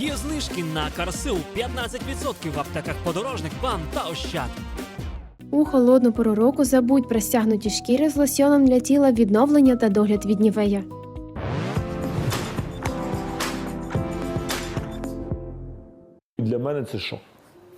Є знижки на Карсил 15% в аптеках подорожник, бам та ощад. У холодну пору року забудь про стягнуті шкіри з лосьоном для тіла відновлення та догляд від нівея. Для мене це шок.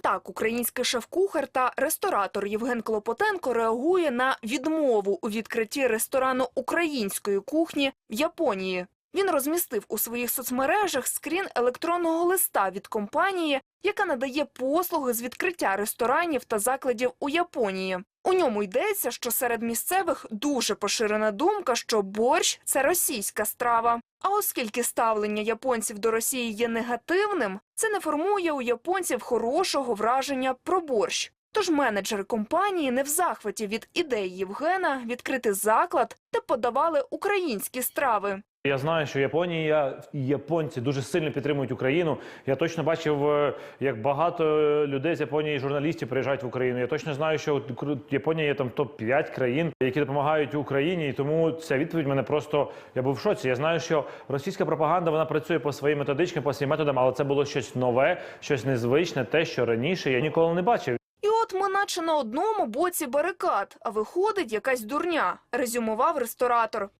Так, український шеф-кухар та ресторатор Євген Клопотенко реагує на відмову у відкритті ресторану української кухні в Японії. Він розмістив у своїх соцмережах скрін електронного листа від компанії, яка надає послуги з відкриття ресторанів та закладів у Японії. У ньому йдеться, що серед місцевих дуже поширена думка, що борщ це російська страва. А оскільки ставлення японців до Росії є негативним, це не формує у японців хорошого враження про борщ. Тож менеджери компанії не в захваті від ідеї Євгена відкрити заклад, де подавали українські страви. Я знаю, що Японія і японці дуже сильно підтримують Україну. Я точно бачив, е, як багато людей з Японії, журналістів приїжджають в Україну. Я точно знаю, що Японія є там топ 5 країн, які допомагають Україні. І тому ця відповідь мене просто я був в шоці. Я знаю, що російська пропаганда вона працює по своїм методичкам, по своїм методам, але це було щось нове, щось незвичне, те, що раніше я ніколи не бачив. Наче на одному боці барикад, а виходить якась дурня, резюмував ресторатор.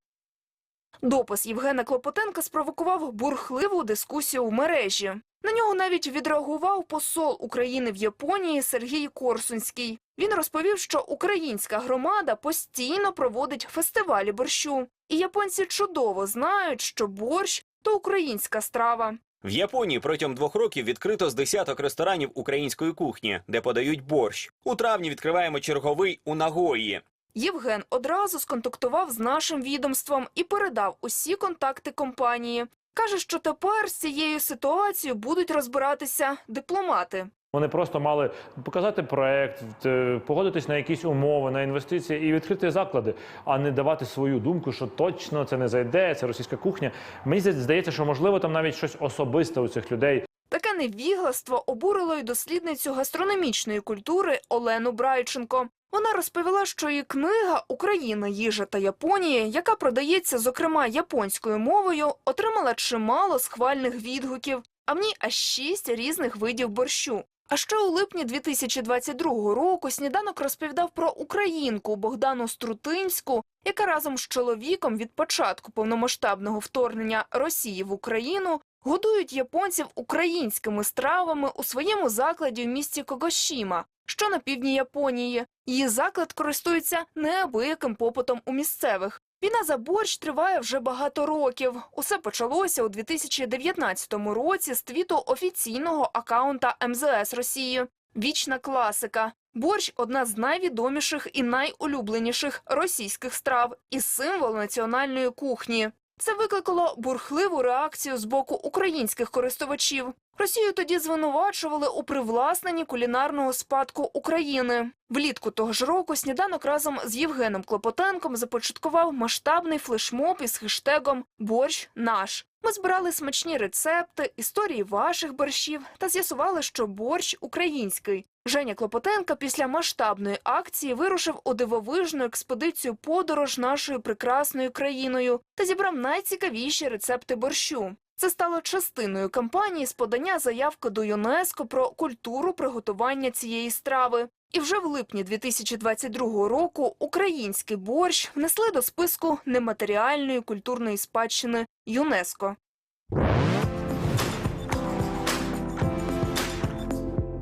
Допис Євгена Клопотенка спровокував бурхливу дискусію в мережі. На нього навіть відреагував посол України в Японії Сергій Корсунський. Він розповів, що українська громада постійно проводить фестивалі борщу, і японці чудово знають, що борщ то українська страва. В Японії протягом двох років відкрито з десяток ресторанів української кухні, де подають борщ. У травні відкриваємо черговий у Нагої. Євген одразу сконтактував з нашим відомством і передав усі контакти компанії. Каже, що тепер з цією ситуацією будуть розбиратися дипломати. Вони просто мали показати проект, е, погодитись на якісь умови, на інвестиції і відкрити заклади, а не давати свою думку, що точно це не зайде, це російська кухня. Мені здається, що можливо там навіть щось особисте у цих людей. Таке невігластво обурило й дослідницю гастрономічної культури Олену Брайченко. Вона розповіла, що її книга Україна, їжа та Японія, яка продається зокрема японською мовою, отримала чимало схвальних відгуків, а в ній аж шість різних видів борщу. А ще у липні 2022 року сніданок розповідав про українку Богдану Струтинську, яка разом з чоловіком від початку повномасштабного вторгнення Росії в Україну годують японців українськими стравами у своєму закладі в місті Когошіма, що на півдні Японії. Її заклад користується неабияким попитом у місцевих. Війна за борщ триває вже багато років. Усе почалося у 2019 році з твіту офіційного акаунта МЗС Росії. Вічна класика. Борщ одна з найвідоміших і найулюбленіших російських страв і символ національної кухні. Це викликало бурхливу реакцію з боку українських користувачів. Росію тоді звинувачували у привласненні кулінарного спадку України. Влітку того ж року сніданок разом з Євгеном Клопотенком започаткував масштабний флешмоб із хештегом Борщ наш. Ми збирали смачні рецепти, історії ваших борщів та з'ясували, що борщ український. Женя Клопотенка після масштабної акції вирушив у дивовижну експедицію подорож нашою прекрасною країною та зібрав найцікавіші рецепти борщу. Це стало частиною кампанії з подання заявки до ЮНЕСКО про культуру приготування цієї страви. І вже в липні 2022 року український борщ внесли до списку нематеріальної культурної спадщини ЮНЕСКО.